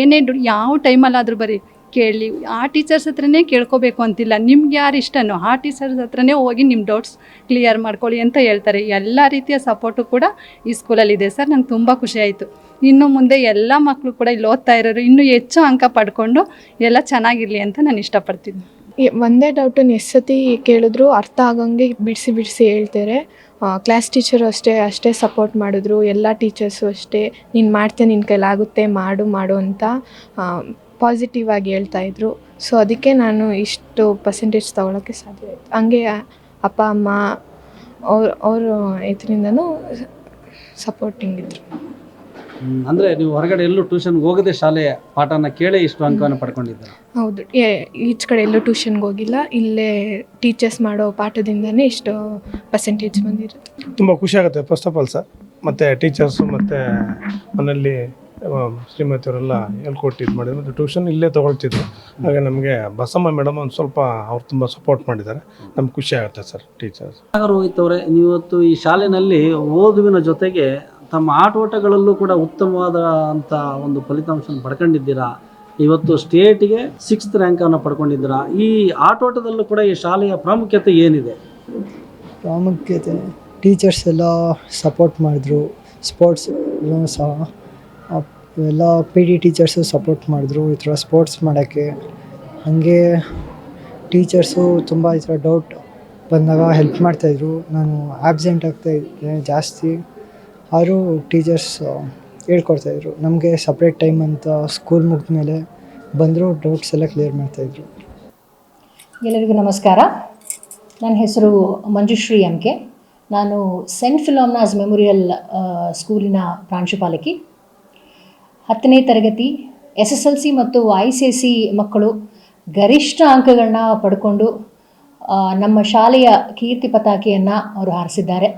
ಏನೇ ಯಾವ ಟೈಮಲ್ಲಾದರೂ ಬರೀ ಕೇಳಿ, ಆ ಟೀಚರ್ಸ್ ಹತ್ರನೇ ಕೇಳ್ಕೋಬೇಕು ಅಂತಿಲ್ಲ. ನಿಮ್ಗೆ ಯಾರು ಇಷ್ಟನೋ, ಆ ಟೀಚರ್ಸ್ ಹತ್ರನೇ ಹೋಗಿ ನಿಮ್ಮ ಡೌಟ್ಸ್ ಕ್ಲಿಯರ್ ಮಾಡ್ಕೊಳ್ಳಿ ಅಂತ ಹೇಳ್ತಾರೆ. ಎಲ್ಲ ರೀತಿಯ ಸಪೋರ್ಟು ಕೂಡ ಈ ಸ್ಕೂಲಲ್ಲಿದೆ ಸರ್, ನಂಗೆ ತುಂಬ ಖುಷಿ ಆಯಿತು. ಇನ್ನು ಮುಂದೆ ಎಲ್ಲ ಮಕ್ಕಳು ಕೂಡ ಇಲ್ಲಿ ಓದ್ತಾ ಇರೋರು ಇನ್ನೂ ಹೆಚ್ಚು ಅಂಕ ಪಡ್ಕೊಂಡು ಎಲ್ಲ ಚೆನ್ನಾಗಿರಲಿ ಅಂತ ನಾನು ಇಷ್ಟಪಡ್ತೀನಿ. ಒಂದೇ ಡೌಟನ್ನು ಎಷ್ಟು ಸತಿ ಕೇಳಿದ್ರು ಅರ್ಥ ಆಗಂಗೆ ಬಿಡಿಸಿ ಬಿಡಿಸಿ ಹೇಳ್ತಾರೆ. ಕ್ಲಾಸ್ ಟೀಚರು ಅಷ್ಟೇ ಅಷ್ಟೇ ಸಪೋರ್ಟ್ ಮಾಡಿದ್ರು. ಎಲ್ಲ ಟೀಚರ್ಸು ಅಷ್ಟೇ, ನೀನು ಮಾಡ್ತೀಯ ನಿನ್ನ ಕೈಲಾಗುತ್ತೆ, ಮಾಡು ಮಾಡು ಅಂತ. ಪಾಸಿಟಿವ್ ಆಗಿ ಹೇಳ್ತಾ ಇದ್ರು. ಸೊ ಅದಕ್ಕೆ ನಾನು ಇಷ್ಟು ಪರ್ಸೆಂಟೇಜ್ ತೊಗೊಳಕ್ಕೆ ಸಾಧ್ಯ ಆಯಿತು. ಹಂಗೆ ಅಪ್ಪ ಅಮ್ಮ ಅವ್ರ ಅವರು ಇದರಿಂದನೂ ಸಪೋರ್ಟಿಂಗ್ ಇದ್ರು. ಅಂದರೆ ನೀವು ಹೊರಗಡೆ ಎಲ್ಲೂ ಟ್ಯೂಷನ್ಗೆ ಹೋಗದೆ ಶಾಲೆ ಪಾಠನ ಕೇಳಿ ಇಷ್ಟು ಅಂಕವನ್ನು ಪಡ್ಕೊಂಡಿದ್ದೀರಾ? ಹೌದು. ಏ- ಈಚ್ ಕಡೆ ಎಲ್ಲೂ ಟ್ಯೂಷನ್ಗೆ ಹೋಗಿಲ್ಲ. ಇಲ್ಲೇ ಟೀಚರ್ಸ್ ಮಾಡೋ ಪಾಠದಿಂದನೇ ಇಷ್ಟು ಪರ್ಸೆಂಟೇಜ್ ಬಂದಿರೋದು ತುಂಬ ಖುಷಿ ಆಗುತ್ತೆ ಫಸ್ಟ್ ಆಫ್ ಆಲ್ ಸರ್ ಮತ್ತು ಟೀಚರ್ಸು ಮತ್ತು ಮನೆಯಲ್ಲಿ ಶ್ರೀಮತಿಯವರೆಲ್ಲ ಹೇಳ್ಕೊಟ್ಟು ಇದು ಮಾಡಿದ್ರು. ಮತ್ತು ಟ್ಯೂಷನ್ ಇಲ್ಲೇ ತೊಗೊಳ್ತಿದ್ರು. ಹಾಗೆ ನಮಗೆ ಬಸಮ್ಮ ಮೇಡಮ್ ಒಂದು ಸ್ವಲ್ಪ ಅವ್ರು ತುಂಬ ಸಪೋರ್ಟ್ ಮಾಡಿದ್ದಾರೆ. ನಮ್ಗೆ ಖುಷಿ ಆಗುತ್ತೆ ಸರ್ ಟೀಚರ್ಸ್ ರೋಹಿತ್ ಅವರೇ ನೀವತ್ತು ಈ ಶಾಲೆಯಲ್ಲಿ ಓದುವಿನ ಜೊತೆಗೆ ತಮ್ಮ ಆಟೋಟಗಳಲ್ಲೂ ಕೂಡ ಉತ್ತಮವಾದ ಅಂತ ಒಂದು ಫಲಿತಾಂಶ ಪಡ್ಕೊಂಡಿದ್ದೀರಾ? ಇವತ್ತು ಸ್ಟೇಟಿಗೆ ಸಿಕ್ಸ್ತ್ ರ್ಯಾಂಕನ್ನು ಪಡ್ಕೊಂಡಿದ್ದೀರಾ? ಈ ಆಟೋಟದಲ್ಲೂ ಕೂಡ ಈ ಶಾಲೆಯ ಪ್ರಾಮುಖ್ಯತೆ ಏನಿದೆ? ಪ್ರಾಮುಖ್ಯತೆ ಟೀಚರ್ಸ್ ಎಲ್ಲ ಸಪೋರ್ಟ್ ಮಾಡಿದ್ರು. ಸ್ಪೋರ್ಟ್ಸ್ ಸಹ ಎಲ್ಲ ಪಿ ಡಿ ಟೀಚರ್ಸು ಸಪೋರ್ಟ್ ಮಾಡಿದ್ರು, ಈ ಥರ ಸ್ಪೋರ್ಟ್ಸ್ ಮಾಡೋಕ್ಕೆ. ಹಾಗೆ ಟೀಚರ್ಸು ತುಂಬ ಈ ಥರ ಡೌಟ್ ಬಂದಾಗ ಹೆಲ್ಪ್ ಮಾಡ್ತಾಯಿದ್ರು ನಾನು ಆಬ್ಸೆಂಟ್ ಆಗ್ತಾಯಿದ್ದೆ ಜಾಸ್ತಿ. ಆದರೂ ಟೀಚರ್ಸ್ ಹೇಳ್ಕೊಡ್ತಾಯಿದ್ರು ನಮಗೆ ಸಪ್ರೇಟ್ ಟೈಮ್ ಅಂತ ಸ್ಕೂಲ್ ಮುಗಿದ ಮೇಲೆ ಬಂದರೂ ಡೌಟ್ಸ್ ಎಲ್ಲ ಕ್ಲಿಯರ್ ಮಾಡ್ತಾಯಿದ್ರು ಎಲ್ಲರಿಗೂ ನಮಸ್ಕಾರ. ನನ್ನ ಹೆಸರು ಮಂಜುಶ್ರೀ ಎಂ ನಾನು ಸೆಂಟ್ ಫಿಲೋಮ್ನಾಸ್ ಮೆಮೋರಿಯಲ್ ಸ್ಕೂಲಿನ ಪ್ರಾಂಶುಪಾಲಕಿ. ಹತ್ತನೇ ತರಗತಿ ಎಸ್ ಎಸ್ ಎಲ್ ಸಿ ಮತ್ತು ಐ ಸಿ ಸಿ ಮಕ್ಕಳು ಗರಿಷ್ಠ ಅಂಕಗಳನ್ನ ಪಡ್ಕೊಂಡು ನಮ್ಮ ಶಾಲೆಯ ಕೀರ್ತಿ ಪತಾಕೆಯನ್ನು ಅವರು ಹಾರಿಸಿದ್ದಾರೆ.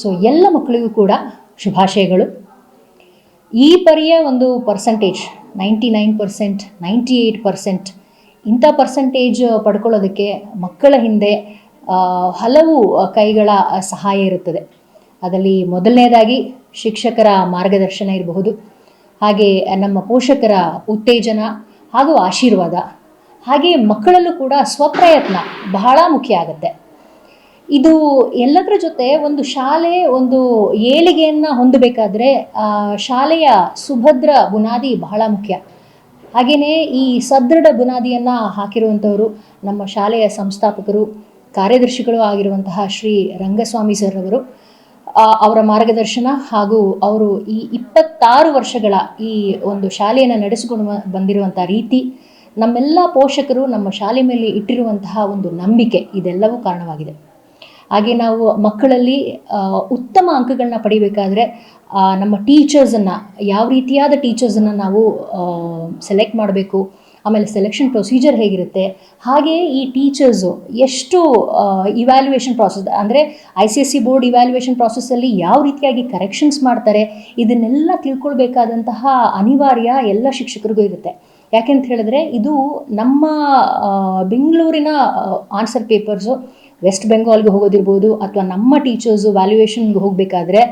ಸೊ ಎಲ್ಲ ಮಕ್ಕಳಿಗೂ ಕೂಡ ಶುಭಾಶಯಗಳು. ಈ ಪರಿಯ ಒಂದು percentage ninety nine percent ninety eight percent ಇಂಥ ಪರ್ಸಂಟೇಜ್ ಪಡ್ಕೊಳ್ಳೋದಕ್ಕೆ ಮಕ್ಕಳ ಹಿಂದೆ ಹಲವು ಕೈಗಳ ಸಹಾಯ ಇರುತ್ತದೆ. ಅದರಲ್ಲಿ ಮೊದಲನೇದಾಗಿ ಶಿಕ್ಷಕರ ಮಾರ್ಗದರ್ಶನ ಇರಬಹುದು. ಹಾಗೆ ನಮ್ಮ ಪೋಷಕರ ಉತ್ತೇಜನ ಹಾಗೂ ಆಶೀರ್ವಾದ. ಹಾಗೆ ಮಕ್ಕಳಲ್ಲೂ ಕೂಡ ಸ್ವಪ್ರಯತ್ನ ಬಹಳ ಮುಖ್ಯ ಆಗುತ್ತೆ. ಇದು ಎಲ್ಲದರ ಜೊತೆ ಒಂದು ಶಾಲೆ, ಒಂದು ಏಳಿಗೆಯನ್ನು ಹೊಂದಬೇಕಾದ್ರೆ ಶಾಲೆಯ ಸುಭದ್ರ ಬುನಾದಿ ಬಹಳ ಮುಖ್ಯ. ಹಾಗೆಯೇ ಈ ಸದೃಢ ಬುನಾದಿಯನ್ನು ಹಾಕಿರುವಂಥವರು ನಮ್ಮ ಶಾಲೆಯ ಸಂಸ್ಥಾಪಕರು, ಕಾರ್ಯದರ್ಶಿಗಳು ಆಗಿರುವಂತಹ ಶ್ರೀ ರಂಗಸ್ವಾಮಿ ಸರ್ ಅವರು ಅವರ ಮಾರ್ಗದರ್ಶನ ಹಾಗೂ ಅವರು ಈ ಇಪ್ಪತ್ತಾರು ವರ್ಷಗಳ ಈ ಒಂದು ಶಾಲೆಯನ್ನು ನಡೆಸಿಕೊಂಡು ಬಂದಿರುವಂಥ ರೀತಿ ನಮ್ಮೆಲ್ಲ ಪೋಷಕರು ನಮ್ಮ ಶಾಲೆ ಮೇಲೆ ಇಟ್ಟಿರುವಂತಹ ಒಂದು ನಂಬಿಕೆ ಇದೆಲ್ಲವೂ ಕಾರಣವಾಗಿದೆ. ಹಾಗೆ ನಾವು ಮಕ್ಕಳಲ್ಲಿ ಉತ್ತಮ ಅಂಕಗಳನ್ನ ಪಡಿಬೇಕಾದ್ರೆ ನಮ್ಮ ಟೀಚರ್ಸನ್ನು ಯಾವ ರೀತಿಯಾದ ಟೀಚರ್ಸನ್ನು ನಾವು ಸೆಲೆಕ್ಟ್ ಮಾಡಬೇಕು ಆಮೇಲೆ ಸೆಲೆಕ್ಷನ್ ಪ್ರೊಸೀಜರ್ ಹೇಗಿರುತ್ತೆ? ಹಾಗೆಯೇ ಈ ಟೀಚರ್ಸು ಎಷ್ಟು ಇವ್ಯಾಲ್ಯೂಯೇಷನ್ ಪ್ರಾಸೆಸ್ ಅಂದರೆ I C S C board evaluation ಪ್ರಾಸೆಸ್ಸಲ್ಲಿ ಯಾವ ರೀತಿಯಾಗಿ ಕರೆಕ್ಷನ್ಸ್ ಮಾಡ್ತಾರೆ, ಇದನ್ನೆಲ್ಲ ತಿಳ್ಕೊಳ್ಬೇಕಾದಂತಹ ಅನಿವಾರ್ಯ ಎಲ್ಲ ಶಿಕ್ಷಕರಿಗೂ ಇರುತ್ತೆ. ಯಾಕೆಂತ ಹೇಳಿದ್ರೆ, ಇದು ನಮ್ಮ ಬೆಂಗಳೂರಿನ ಆನ್ಸರ್ ಪೇಪರ್ಸು ವೆಸ್ಟ್ ಬೆಂಗಾಲ್ಗೆ ಹೋಗೋದಿರ್ಬೋದು, ಅಥವಾ ನಮ್ಮ ಟೀಚರ್ಸು ವ್ಯಾಲ್ಯೂಯೇಷನ್ಗೆ ಹೋಗಬೇಕಾದ್ರೆ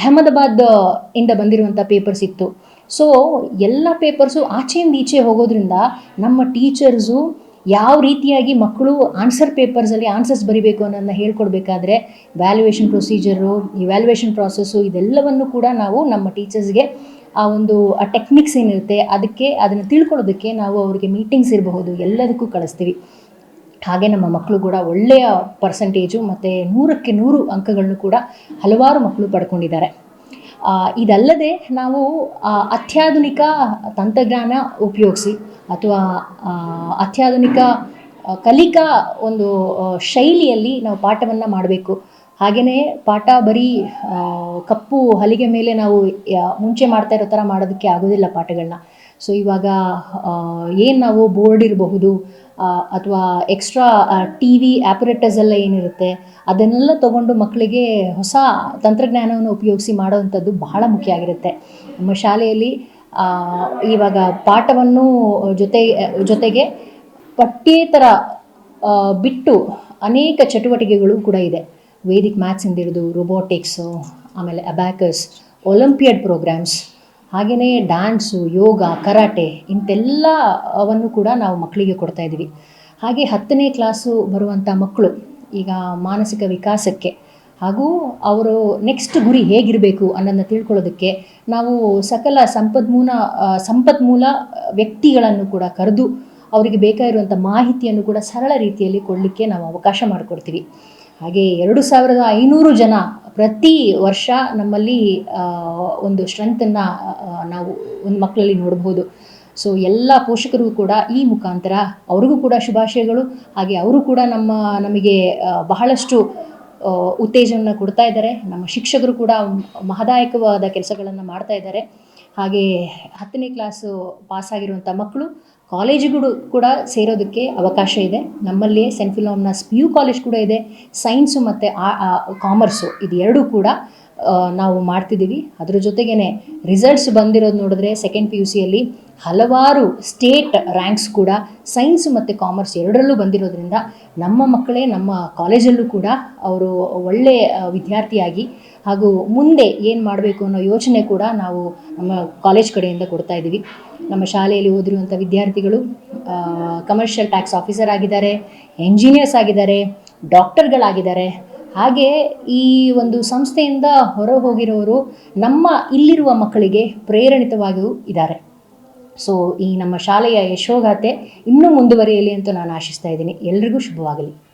ಅಹಮದಾಬಾದ್ ಇಂದ ಬಂದಿರುವಂಥ ಪೇಪರ್ಸ್ ಇತ್ತು. ಸೊ ಎಲ್ಲ ಪೇಪರ್ಸು ಆಚೆಯಿಂದ ಈಚೆ ಹೋಗೋದ್ರಿಂದ ನಮ್ಮ ಟೀಚರ್ಸು ಯಾವ ರೀತಿಯಾಗಿ ಮಕ್ಕಳು ಆನ್ಸರ್ ಪೇಪರ್ಸಲ್ಲಿ ಆನ್ಸರ್ಸ್ ಬರಿಬೇಕು ಅನ್ನೋದನ್ನ ಹೇಳ್ಕೊಡ್ಬೇಕಾದ್ರೆ ವ್ಯಾಲ್ಯೂಯೇಷನ್ ಪ್ರೊಸೀಜರು ಇವ್ಯಾಲ್ಯೂಯೇಷನ್ ಪ್ರಾಸೆಸ್ಸು ಇದೆಲ್ಲವನ್ನು ಕೂಡ ನಾವು ನಮ್ಮ ಟೀಚರ್ಸ್ಗೆ ಆ ಒಂದು, ಆ ಟೆಕ್ನಿಕ್ಸ್ ಏನಿರುತ್ತೆ ಅದಕ್ಕೆ ಅದನ್ನು ತಿಳ್ಕೊಳ್ಳೋದಕ್ಕೆ ನಾವು ಅವರಿಗೆ ಮೀಟಿಂಗ್ಸ್ ಇರಬಹುದು, ಎಲ್ಲದಕ್ಕೂ ಕಳಿಸ್ತೀವಿ. ಹಾಗೆ ನಮ್ಮ ಮಕ್ಕಳು ಕೂಡ ಒಳ್ಳೆಯ ಪರ್ಸೆಂಟೇಜು ಮತ್ತು ನೂರಕ್ಕೆ ನೂರು ಅಂಕಗಳನ್ನು ಕೂಡ ಹಲವಾರು ಮಕ್ಕಳು ಪಡ್ಕೊಂಡಿದ್ದಾರೆ. ಇದಲ್ಲದೆ ನಾವು ಅತ್ಯಾಧುನಿಕ ತಂತ್ರಜ್ಞಾನ ಉಪಯೋಗಿಸಿ ಅಥವಾ ಅತ್ಯಾಧುನಿಕ ಕಲಿಕಾ ಒಂದು ಶೈಲಿಯಲ್ಲಿ ನಾವು ಪಾಠವನ್ನು ಮಾಡಬೇಕು. ಹಾಗೆಯೇ ಪಾಠ ಬರೀ ಕಪ್ಪು ಹಲಿಗೆ ಮೇಲೆ ನಾವು ಮುಂಚೆ ಮಾಡ್ತಾ ಇರೋ ಥರ ಮಾಡೋದಕ್ಕೆ ಆಗೋದಿಲ್ಲ ಪಾಠಗಳನ್ನ ಸೊ ಇವಾಗ ಏನು ನಾವು ಬೋರ್ಡ್ ಇರಬಹುದು ಅಥವಾ ಎಕ್ಸ್ಟ್ರಾ ಟಿ ವಿ ಆ್ಯಪರೇಟಸ್ ಎಲ್ಲ ಏನಿರುತ್ತೆ, ಅದನ್ನೆಲ್ಲ ತಗೊಂಡು ಮಕ್ಕಳಿಗೆ ಹೊಸ ತಂತ್ರಜ್ಞಾನವನ್ನು ಉಪಯೋಗಿಸಿ ಮಾಡೋವಂಥದ್ದು ಬಹಳ ಮುಖ್ಯ ಆಗಿರುತ್ತೆ. ನಮ್ಮ ಶಾಲೆಯಲ್ಲಿ ಇವಾಗ ಪಾಠವನ್ನು ಜೊತೆ, ಜೊತೆಗೆ ಪಠ್ಯೇತರ ಬಿಟ್ಟು ಅನೇಕ ಚಟುವಟಿಕೆಗಳು ಕೂಡ ಇದೆ. ವೇದಿಕ್ ಮ್ಯಾಥ್ಸಿಂದ ಹಿಡಿದು ರೋಬೋಟಿಕ್ಸು ಆಮೇಲೆ ಅಬ್ಯಾಕಸ್ ಒಲಿಂಪಿಯಡ್ ಪ್ರೋಗ್ರಾಮ್ಸ್ ಹಾಗೆಯೇ ಡ್ಯಾನ್ಸು ಯೋಗ ಕರಾಟೆ ಇಂತೆಲ್ಲವನ್ನು ಕೂಡ ನಾವು ಮಕ್ಕಳಿಗೆ ಕೊಡ್ತಾ ಇದ್ದೀವಿ. ಹಾಗೆ ಹತ್ತನೇ ಕ್ಲಾಸು ಬರುವಂಥ ಮಕ್ಕಳು ಈಗ ಮಾನಸಿಕ ವಿಕಾಸಕ್ಕೆ ಹಾಗೂ ಅವರು ನೆಕ್ಸ್ಟ್ ಗುರಿ ಹೇಗಿರಬೇಕು ಅನ್ನೋದನ್ನ ತಿಳ್ಕೊಳ್ಳೋದಕ್ಕೆ ನಾವು ಸಕಲ ಸಂಪನ್ಮೂಲ ಸಂಪದ್ಮೂಲ ವ್ಯಕ್ತಿಗಳನ್ನು ಕೂಡ ಕರೆದು ಅವರಿಗೆ ಬೇಕಾಗಿರುವಂಥ ಮಾಹಿತಿಯನ್ನು ಕೂಡ ಸರಳ ರೀತಿಯಲ್ಲಿ ಕೊಡಲಿಕ್ಕೆ ನಾವು ಅವಕಾಶ ಮಾಡಿಕೊಡ್ತೀವಿ. ಹಾಗೆ ಎರಡು ಸಾವಿರದ ಐನೂರು ಜನ ಪ್ರತಿ ವರ್ಷ ನಮ್ಮಲ್ಲಿ ಒಂದು ಸ್ಟ್ರೆಂತನ್ನು ನಾವು ಒಂದು ಮಕ್ಕಳಲ್ಲಿ ನೋಡ್ಬೋದು. ಸೊ ಎಲ್ಲ ಪೋಷಕರಿಗೂ ಕೂಡ ಈ ಮುಖಾಂತರ ಅವ್ರಿಗೂ ಕೂಡ ಶುಭಾಶಯಗಳು. ಹಾಗೆ ಅವರು ಕೂಡ ನಮ್ಮ, ನಮಗೆ ಬಹಳಷ್ಟು ಉತ್ತೇಜನ ಕೊಡ್ತಾ ಇದ್ದಾರೆ. ನಮ್ಮ ಶಿಕ್ಷಕರು ಕೂಡ ಮಹದಾಯಕವಾದ ಕೆಲಸಗಳನ್ನು ಮಾಡ್ತಾ ಇದ್ದಾರೆ. ಹಾಗೆ ಹತ್ತನೇ ಕ್ಲಾಸು ಪಾಸಾಗಿರುವಂಥ ಮಕ್ಕಳು ಕಾಲೇಜುಗಳು ಕೂಡ ಸೇರೋದಕ್ಕೆ ಅವಕಾಶ ಇದೆ. ನಮ್ಮಲ್ಲಿ Saint Philomena P U college ಕೂಡ ಇದೆ. ಸೈನ್ಸು ಮತ್ತು ಕಾಮರ್ಸು ಇದು ಎರಡೂ ಕೂಡ ನಾವು ಮಾಡ್ತಿದ್ದೀವಿ. ಅದರ ಜೊತೆಗೇ ರಿಸಲ್ಟ್ಸ್ ಬಂದಿರೋದು ನೋಡಿದ್ರೆ ಸೆಕೆಂಡ್ ಪಿ ಯು ಸಿಯಲ್ಲಿ ಹಲವಾರು ಸ್ಟೇಟ್ ರ್ಯಾಂಕ್ಸ್ ಕೂಡ ಸೈನ್ಸ್ ಮತ್ತು ಕಾಮರ್ಸ್ ಎರಡರಲ್ಲೂ ಬಂದಿರೋದ್ರಿಂದ ನಮ್ಮ ಮಕ್ಕಳೇ ನಮ್ಮ ಕಾಲೇಜಲ್ಲೂ ಕೂಡ ಅವರು ಒಳ್ಳೆಯ ವಿದ್ಯಾರ್ಥಿಯಾಗಿ ಹಾಗೂ ಮುಂದೆ ಏನು ಮಾಡಬೇಕು ಅನ್ನೋ ಯೋಚನೆ ಕೂಡ ನಾವು ನಮ್ಮ ಕಾಲೇಜ್ ಕಡೆಯಿಂದ ಕೊಡ್ತಾ ಇದ್ದೀವಿ. ನಮ್ಮ ಶಾಲೆಯಲ್ಲಿ ಓದಿರುವಂಥ ವಿದ್ಯಾರ್ಥಿಗಳು ಕಮರ್ಷಿಯಲ್ ಟ್ಯಾಕ್ಸ್ ಆಫೀಸರ್ ಆಗಿದ್ದಾರೆ ಎಂಜಿನಿಯರ್ಸ್ ಆಗಿದ್ದಾರೆ ಡಾಕ್ಟರ್ಗಳಾಗಿದ್ದಾರೆ ಹಾಗೆ ಈ ಒಂದು ಸಂಸ್ಥೆಯಿಂದ ಹೊರ ಹೋಗಿರೋರು ನಮ್ಮ ಇಲ್ಲಿರುವ ಮಕ್ಕಳಿಗೆ ಪ್ರೇರಣಿತವಾಗಿಯೂ ಇದ್ದಾರೆ. ಸೊ ಈ ನಮ್ಮ ಶಾಲೆಯ ಯಶೋಗಾಥೆ ಇನ್ನೂ ಮುಂದುವರಿಯಲಿ ಅಂತ ನಾನು ಆಶಿಸ್ತಾ ಇದ್ದೀನಿ. ಎಲ್ರಿಗೂ ಶುಭವಾಗಲಿ.